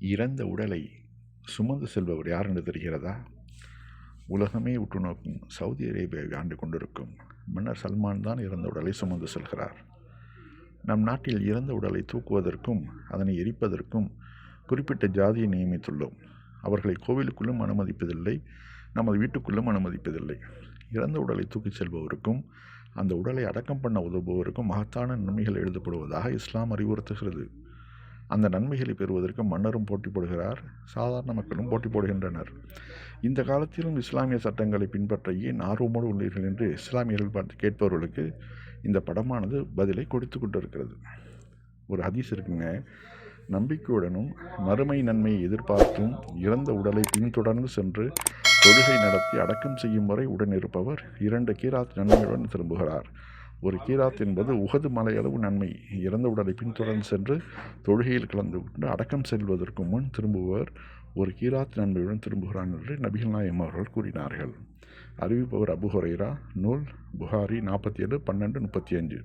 இறந்த உடலை சுமந்து செல்பவர் யார் என்று தெரிகிறதா? உலகமே உற்று நோக்கும் சவுதி அரேபியாவை ஆண்டு கொண்டிருக்கும் மன்னர் சல்மான் தான் இறந்த உடலை சுமந்து செல்கிறார். நம் நாட்டில் இறந்த உடலை தூக்குவதற்கும் அதனை எரிப்பதற்கும் குறிப்பிட்ட ஜாதியை நியமித்துள்ளோம். அவர்களை கோவிலுக்குள்ளும் அனுமதிப்பதில்லை நமது வீட்டுக்குள்ளும் அனுமதிப்பதில்லை. இறந்த உடலை தூக்கிச் செல்பவருக்கும் அந்த உடலை அடக்கம் பண்ண உதவுபவருக்கும் மகத்தான நன்மைகள் எழுதப்படுவதாக இஸ்லாம் அறிவுறுத்துகிறது. அந்த நன்மைகளை பெறுவதற்கு மன்னரும் போட்டி போடுகிறார் சாதாரண மக்களும் போட்டி போடுகின்றனர் இந்த காலத்திலும் இஸ்லாமிய சட்டங்களை பின்பற்ற ஏன் ஆர்வமோடு உள்ளீர்கள் என்று இஸ்லாமியர்கள் பார்த்து கேட்பவர்களுக்கு இந்த படமானது பதிலை கொடுத்து கொண்டிருக்கிறது. ஒரு ஹதீஸ் இருக்குங்க. நம்பிக்கையுடனும் மறுமை நன்மையை எதிர்பார்த்தும் இறந்த உடலை பின்தொடர்ந்து சென்று தொழுகை நடத்தி அடக்கம் செய்யும் வரை உடன் இருப்பவர் இரண்டு கீராத் நன்மையுடன் திரும்புகிறார். ஒரு கீராத் என்பது உகது மலையளவு நன்மை. இறந்த உடலை பின்தொடர்ந்து சென்று தொழுகையில் கலந்து கொண்டு அடக்கம் செல்வதற்கு முன் திரும்புவர் ஒரு கீராத் நன்மையுடன் திரும்புகிறான் என்று நபிகள் நாயம் அவர்கள் கூறினார்கள். அறிவிப்பவர் அபு ஹொரைரா நூல் புகாரி நாற்பத்தி ஏழு பன்னெண்டு முப்பத்தி அஞ்சு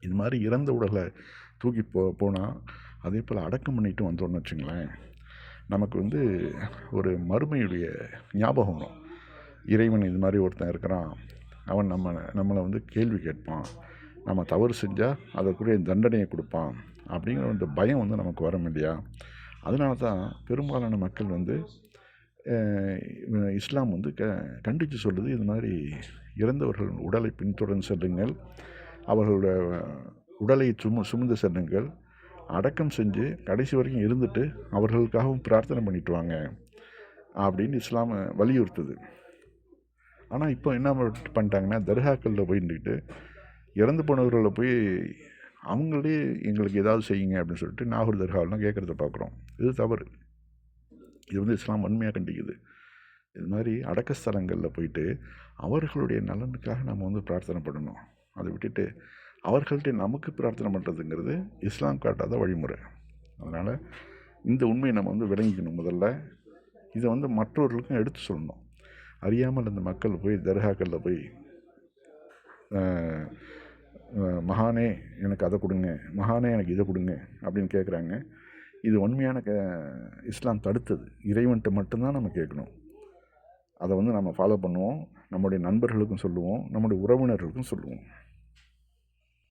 இது மாதிரி இறந்த உடலை தூக்கி போ போனால் அதே போல் அடக்கம் பண்ணிட்டு வந்தோம்னு வச்சுங்களேன் நமக்கு வந்து ஒரு மறுமையுடைய ஞாபகம் வரும். இறைவன் இது மாதிரி ஒருத்தன் இருக்கிறான் அவன் நம்ம நம்மளை வந்து கேள்வி கேட்பான். நம்ம தவறு செஞ்சால் அதற்குரிய தண்டனையை கொடுப்பான். அப்படிங்கிற அந்த பயம் வந்து நமக்கு வரும் இல்லையா? அதனால தான் பெரும்பாலான மக்கள் வந்து இஸ்லாம் வந்து க கண்டித்து சொல்லுது இது மாதிரி இறந்தவர்கள் உடலை பின்தொடர்ந்து செல்லுங்கள். அவர்களுடைய உடலை சும சுமந்து செல்லுங்கள். அடக்கம் செஞ்சு கடைசி வரைக்கும் இருந்துட்டு அவர்களுக்காகவும் பிரார்த்தனை பண்ணிட்டு வாங்க. அப்படின்னு இஸ்லாமை வலியுறுத்துது. ஆனால் இப்போ என்ன பண்ணிட்டாங்கன்னா தர்காக்களில் போய் நின்றுக்கிட்டு இறந்து போனவர்களில் போய் அவங்களே எங்களுக்கு ஏதாவது செய்யுங்க அப்படின்னு சொல்லிட்டு நாகூர் தர்காவெலாம் கேட்குறத பார்க்குறோம் இது தவறு. இது வந்து இஸ்லாம் வன்மையாக கண்டிக்குது. இது மாதிரி அடக்க ஸ்தலங்களில் போயிட்டு அவர்களுடைய நலனுக்காக நம்ம வந்து பிரார்த்தனை பண்ணணும். அதை விட்டுட்டு அவர்கள்ட்ட நமக்கு பிரார்த்தனை பண்ணுறதுங்கிறது இஸ்லாம் காட்டாத வழிமுறை. அதனால் இந்த உண்மையை நம்ம வந்து விளங்கிக்கணும் முதல்ல. இதை வந்து மற்றவர்களுக்கும் எடுத்து சொல்லணும். அறியாமல் அந்த மக்கள் போய் தர்காக்களில் போய் மகானே எனக்கு அதை கொடுங்க. மகானே எனக்கு இதை கொடுங்க. அப்படின்னு கேட்குறாங்க இது உண்மையான க இஸ்லாம் தடுத்தது. இறைவன்கிட்ட மட்டும்தான் நம்ம கேட்கணும் அதை வந்து நம்ம ஃபாலோ பண்ணுவோம். நம்முடைய நண்பர்களுக்கும் சொல்லுவோம். நம்முடைய உறவினர்களுக்கும் சொல்லுவோம்.